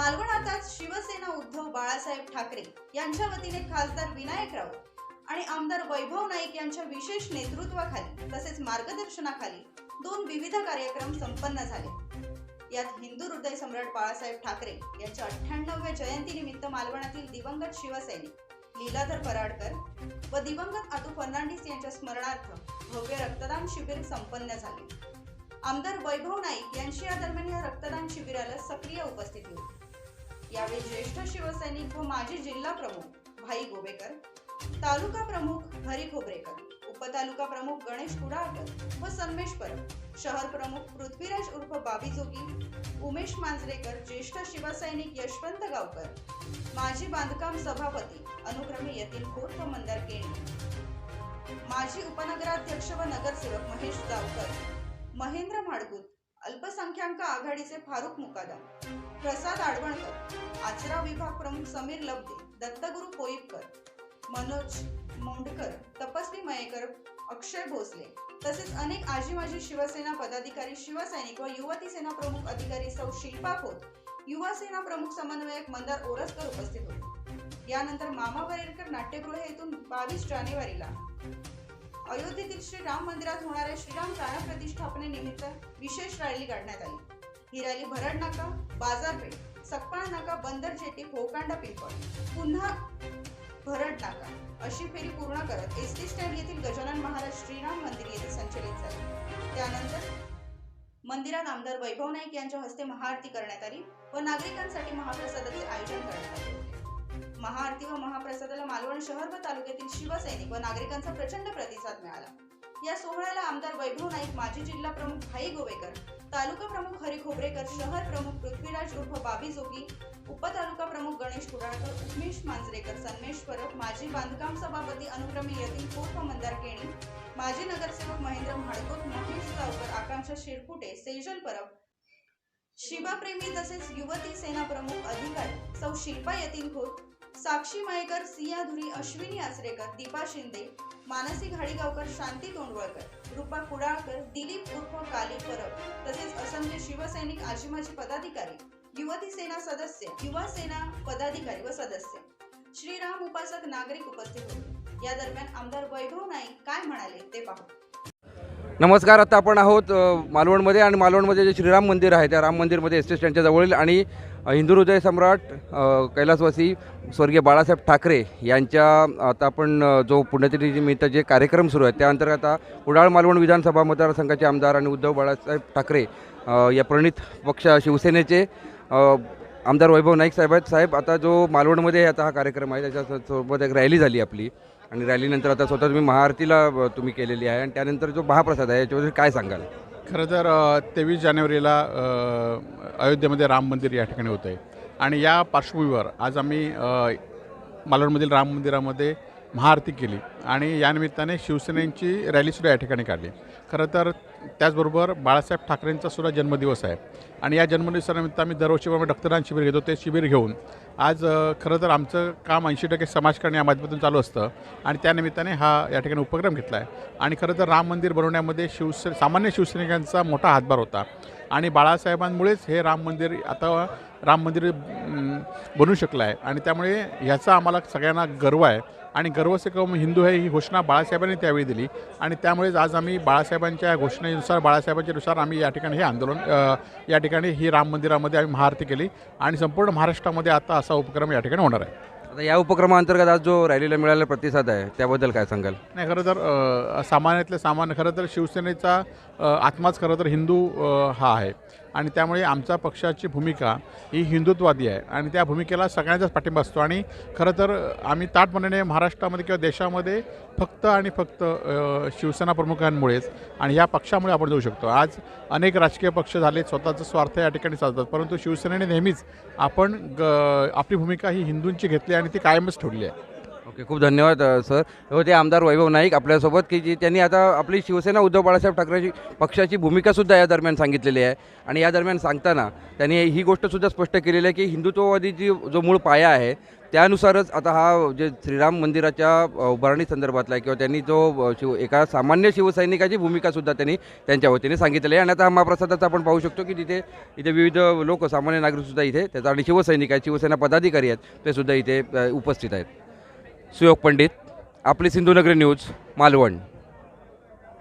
मालवण आताच शिवसेना उद्धव बाळासाहेब ठाकरे यांच्या वतीने खासदार विनायक राऊत आणि आमदार वैभव नाईक यांच्या विशेष नेतृत्वाखाली तसेच मार्गदर्शनाखाली दोन विविध कार्यक्रम संपन्न झाले. यात हिंदू हृदय सम्राट बाळासाहेब ठाकरे यांच्या अठ्ठ्याण्णव्या जयंतीनिमित्त मालवणातील दिवंगत शिवसैनिक लीलाधर पराडकर व दिवंगत अतू फर्नांडिस यांच्या स्मरणार्थ भव्य रक्तदान शिबिर संपन्न झाले. आमदार वैभव नाईक यांची या दरम्यान या रक्तदान शिबिराला सक्रिय उपस्थिती होती. यावेळी ज्येष्ठ शिवसैनिक व माजी जिल्हा प्रमुख भाई गोवेकर तालुका प्रमुख हरी खोबरेकर उपतालुका प्रमुख गणेश कुडाळकर व सन्मेश परब शहर प्रमुख पृथ्वीराज उर्फ बाबी जोगी उमेश मांजरेकर ज्येष्ठ शिवसैनिक यशवंत गावकर माजी बांधकाम सभापती अनुक्रमे यतील खोट व मंदार केणी माजी उपनगराध्यक्ष व नगरसेवक महेश जावकर महेंद्र माडगुत अल्पसंख्याक आघाडीचे फारुख मुकादम प्रसाद आडवणकर आचरा विभाग प्रमुख समीर लबदे दत्तगुरु पोईपकर मनोज मोंडकर तपस्वी मयेकर अक्षय भोसले तसेच अनेक आजी माजी शिवसेना पदाधिकारी शिवसैनिक व युवती सेना प्रमुख अधिकारी सौ शिल्पा खोत युवा सेना प्रमुख समन्वयक मंदार ओरसकर उपस्थित होते. यानंतर मामा वरेरकर नाट्यगृह येथून बावीस जानेवारीला. अयोध्येतील श्री राम मंदिरात होणाऱ्या श्रीराम प्राण प्रतिष्ठापनेनिमित्त विशेष रॅली काढण्यात आली. ही रॅली भरड नाका बाजारपेठ सकपाळ नाका बंदर जेटी होकांडा पिंपळ. पुन्हा भरड नाका. अशी फेरी पूर्ण करत एस टी स्टँड येथील गजानन महाराज श्रीराम मंदिर येथे संचलित झाले. त्यानंतर मंदिरात आमदार वैभव नाईक यांच्या हस्ते महाआरती करण्यात आली व नागरिकांसाठी महाप्रसादाचे आयोजन करण्यात आले महाआरती व महाप्रसादाला मालवण शहर व तालुक्यातील शिवसैनिक व नागरिकांचा प्रचंड प्रतिसाद मिळाला. या सोहळ्याला आमदार वैभव नाईक माजी जिल्हा प्रमुख भाई गोवेकर तालुका प्रमुख हरी खोबरेकर शहर प्रमुख पृथ्वीराज उर्फ बाबी जोगी उपतालुका प्रमुख गणेश कुडाळकर उमेश मांजरेकर सन्मेश परब माजी बांधकाम सभापती अनुक्रमे यतीन पूर्व मंदार केणी माजी नगरसेवक महेंद्र म्हाडकोत महेश गावकर आकांक्षा शिरपुटे सेजल परब शिवाप्रेमी तसेच युवती सेना प्रमुख अधिकारी सौ शिल्पा यतीन खोत साक्षी मायकर सिया धुरी अश्विनी आचरेकर दीपा शिंदे मानसी घाडीगावकर शांती तोंडवळकर रुपा कुडाळकर दिलीप उर्फ काली परब तसेच असंख्य शिवसैनिक आजीमाजी पदाधिकारी युवती सेना सदस्य युवा सेना पदाधिकारी व सदस्य. श्रीराम उपासक नागरिक उपस्थित होते. या दरम्यान आमदार वैभव नाईक काय म्हणाले ते पाहू. नमस्कार आता आपण आहोत मालवणमध्ये आणि मालवणमध्ये जे श्रीराम मंदिर आहे त्या राम मंदिरमध्ये एस टी स्टँडच्या जवळील आणि हिंदू हृदय सम्राट कैलासवासी स्वर्गीय बाळासाहेब ठाकरे यांच्या आता आपण जो पुण्यतिथीनिमित्त जे कार्यक्रम सुरू आहेत त्याअंतर्गत आता कुडाळ मालवण विधानसभा मतदारसंघाचे आमदार आणि उद्धव बाळासाहेब ठाकरे या प्रणित पक्ष शिवसेनेचे आमदार वैभव नाईक साहेब आहेत. साहेब आता जो मालवणमध्ये आता हा कार्यक्रम आहे त्याच्यासोबत एक रॅली झाली आपली. आणि रॅलीनंतर आता स्वतः तुम्ही महाआरतीला तुम्ही केलेली आहे आणि त्यानंतर जो महाप्रसाद आहे याच्याबद्दल काय सांगाल? खरं तर तेवीस जानेवारीला अयोध्येमध्ये राम मंदिर या ठिकाणी होतं आहे आणि या पार्श्वभूमीवर आज आम्ही मालवणमधील राम मंदिरामध्ये महाआरती केली आणि यानिमित्ताने शिवसेनेची रॅलीसुद्धा या ठिकाणी काढली. खरं तर त्याचबरोबर बाळासाहेब ठाकरेंचा सुद्धा जन्मदिवस आहे. आणि या जन्मदिवसानिमित्त आम्ही दरवर्षीप्रमाणे रक्तदान शिबिर घेतो ते शिबिर घेऊन आज खरं तर आमचं काम ऐंशी टक्के समाजकारण या माध्यमातून चालू असतं आणि त्यानिमित्ताने हा या ठिकाणी उपक्रम घेतला आहे आणि खरं तर राम मंदिर बनवण्यामध्ये शिवसे सामान्य शिवसैनिकांचा मोठा हातभार होता. आणि बाळासाहेबांमुळेच हे राम मंदिर आता राम मंदिर बनू शकलं आहे आणि त्यामुळे ह्याचा आम्हाला सगळ्यांना गर्व आहे. आणि गर्व से कम हिंदू आहे ही घोषणा बाळासाहेबांनी त्यावेळी दिली. आणि त्यामुळेच आज आम्ही बाळासाहेबांच्या घोषणेनुसार बाळासाहेबांच्यानुसार आम्ही या ठिकाणी हे आंदोलन या ठिकाणी ही राम मंदिरामध्ये आम्ही महाआरती केली. आणि संपूर्ण महाराष्ट्रामध्ये आता असा उपक्रम या ठिकाणी होणार आहे. आता या उपक्रमाअंतर्गत आज जो रॅलीला मिळालेला प्रतिसाद आहे त्याबद्दल काय सांगाल? नाही खरं तर सामान्यातले सामान्य खरं तर शिवसेनेचा आत्माच खरं तर हिंदू हा आहे. आणि त्यामुळे आमच्या पक्षाची भूमिका ही हिंदुत्वादी आहे. आणि त्या भूमिकेला सगळ्यांचाच पाठिंबा असतो. आणि खरं तर आम्ही ताटपणाने महाराष्ट्रामध्ये किंवा देशामध्ये फक्त आणि फक्त शिवसेना प्रमुखांमुळेच आणि या पक्षामुळे आपण जाऊ शकतो. आज अनेक राजकीय पक्ष झाले स्वतःचा स्वार्थ या ठिकाणी साधतात परंतु शिवसेनेने नेहमीच आपण ग आपली भूमिका ही हिंदूंची घेतली आणि ती कायमच ठेवली आहे. ओके खूप धन्यवाद अ, सर. होते आमदार वैभव नाईक आपल्यासोबत की जी त्यांनी आता आपली शिवसेना उद्धव बाळासाहेब ठाकरेची पक्षाची भूमिकासुद्धा या दरम्यान सांगितलेली आहे. आणि या दरम्यान सांगताना त्यांनी ही गोष्टसुद्धा स्पष्ट केलेली आहे की हिंदुत्ववादी जी जो मूळ पाया आहे त्यानुसारच आता हा जे श्रीराम मंदिराच्या अ, उभारणी संदर्भातला आहे किंवा त्यांनी जो अ, शिव एका सामान्य शिवसैनिकाची भूमिकासुद्धा त्यांनी त्यांच्या वतीने सांगितलेली आहे. आणि आता हा महाप्रसादाचा आपण पाहू शकतो की तिथे इथे विविध लोक सामान्य नागरिकसुद्धा इथे त्याचा आणि शिवसैनिक आहेत शिवसेना पदाधिकारी आहेत ते सुद्धा इथे अ, उपस्थित आहेत. सुयोग पंडित आपली सिंधुनगरी न्यूज मालवण.